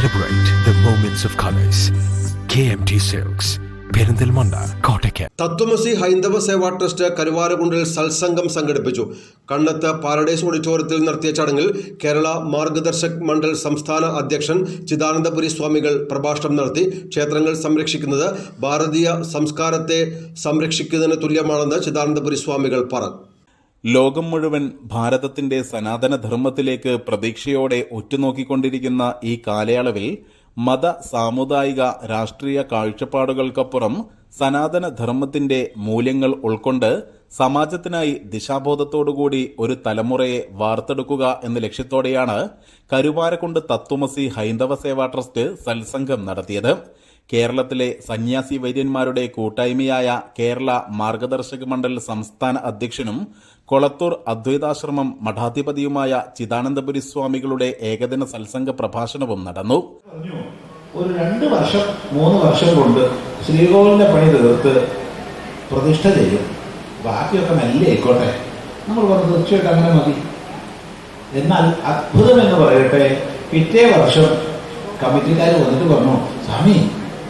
Celebrate the moments of M KMT Silks. Perinthalmanna കോട്ടയ്ക്ക് തത്വമസി ഹൈന്ദവ സേവാ trust കരുവാരകുണ്ടിൽ സത്സംഗം സംഘടിപ്പിച്ചു. കണ്ണത്ത് പാരഡൈസ് ഓഡിറ്റോറിയത്തിൽ നടത്തിയ ചടങ്ങിൽ കേരള മാർഗദർശക് മണ്ഡൽ സംസ്ഥാന അധ്യക്ഷൻ ചിദാനന്ദപുരി സ്വാമികൾ പ്രഭാഷണം നടത്തി. ക്ഷേത്രങ്ങൾ സംരക്ഷിക്കുന്നത് ഭാരതീയ സംസ്കാരത്തെ സംരക്ഷിക്കുന്നതിന് തുല്യമാണെന്ന് ചിദാനന്ദപുരി സ്വാമികൾ പറഞ്ഞു. ലോകം മുഴുവൻ ഭാരതത്തിന്റെ സനാതനധർമ്മത്തിലേക്ക് പ്രതീക്ഷയോടെ ഉറ്റുനോക്കിക്കൊണ്ടിരിക്കുന്ന ഈ കാലയളവിൽ മത സാമുദായിക രാഷ്ട്രീയ കാഴ്ചപ്പാടുകൾക്കപ്പുറം സനാതനധർമ്മത്തിന്റെ മൂല്യങ്ങൾ ഉൾക്കൊണ്ട് സമാജത്തിനായി ദിശാബോധത്തോടുകൂടി ഒരു തലമുറയെ വാർത്തെടുക്കുക എന്ന ലക്ഷ്യത്തോടെയാണ് കരുവാരക്കുണ്ട് തത്വമസി ഹൈന്ദവ സേവാ ട്രസ്റ്റ് സത്സംഗം നടത്തിയത്. കേരളത്തിലെ സന്യാസി വൈദ്യന്മാരുടെ കൂട്ടായ്മയായ കേരള മാർഗദർശക മണ്ഡൽ സംസ്ഥാന അധ്യക്ഷനും കൊളത്തൂർ അദ്വൈതാശ്രമം മഠാധിപതിയുമായ ചിദാനന്ദപുരി സ്വാമികളുടെ ഏകദിന സത്സംഗ പ്രഭാഷണവും നടന്നു. ഒരു രണ്ട് വർഷം മൂന്ന് വർഷം കൊണ്ട് ശ്രീകോവിലിന്റെ പണി തീർത്ത് പ്രതിഷ്ഠ ചെയ്യും. ബാക്കിയൊക്കെ നല്ല ആയിക്കോട്ടെ. നമ്മൾ പറഞ്ഞു തീർച്ചയായിട്ടും അങ്ങനെ മതി. എന്നാൽ അത്ഭുതം എന്ന് പറയട്ടെ പിറ്റേ വർഷം കമ്മിറ്റിക്കാർ വന്നിട്ട് പറഞ്ഞു സ്വാമി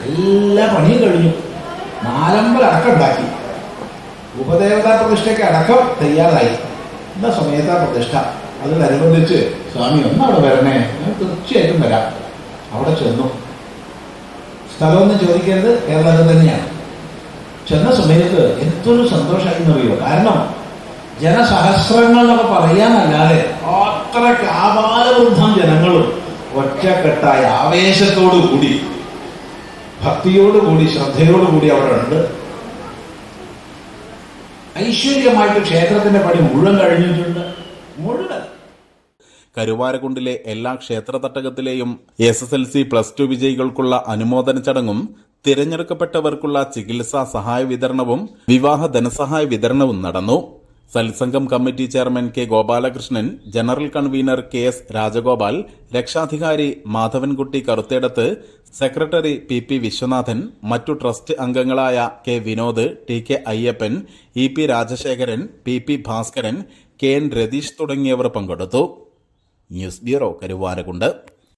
എല്ലാ പണിയും കഴിഞ്ഞു. നാലമ്പൽ അടക്കം ഉണ്ടാക്കി ഉപദേവതാ പ്രതിഷ്ഠയ്ക്ക് അടക്കം തയ്യാറായി. എന്താ സമയത്താ പ്രതിഷ്ഠ. അതിനനുബന്ധിച്ച് സ്വാമി ഒന്ന് അവിടെ വരണേ. ഞാൻ തീർച്ചയായിട്ടും വരാം. അവിടെ ചെന്നു. സ്ഥലമൊന്നും ചോദിക്കരുത്. കേരളത്തിൽ തന്നെയാണ്. ചെന്ന സമയത്ത് എന്തൊരു സന്തോഷമായി എന്നറിയോ കാരണം ജനസഹസ്രങ്ങൾ എന്നൊക്കെ പറയാനല്ലാതെ അത്രയ്ക്ക് ആപാരവൃദ്ധം ജനങ്ങളും ഒറ്റക്കെട്ടായ ആവേശത്തോടു കൂടി ഭക്തിയോടുകൂടി ശ്രദ്ധയോടുകൂടി അവിടെ ഉണ്ട് ഐശ്വര്യമായിട്ട് ക്ഷേത്രത്തിന്റെ പണി മുഴുവൻ കഴിഞ്ഞിട്ടുണ്ട്. മുഴുവൻ. കരുവാരക്കുണ്ടിലെ എല്ലാ ക്ഷേത്ര തട്ടകത്തിലെയും S S L C plus two വിജയികൾക്കുള്ള അനുമോദന ചടങ്ങും തിരഞ്ഞെടുക്കപ്പെട്ടവർക്കുള്ള ചികിത്സാ സഹായ വിതരണവും വിവാഹ ധനസഹായ വിതരണവും നടന്നു. സത്സംഗം committee chairman K Gopalakrishnan general convener K S Rajagopal രക്ഷാധികാരി Madhavankutty Karuthedath secretary P P Viswanathan മറ്റു ട്രസ്റ്റ് അംഗങ്ങളായ K Vinod T K Ayyappan E P Rajasekharan P P Bhaskaran K N Ratheesh തുടങ്ങിയവർ പങ്കെടുത്തു. News bureau Karuvarakundu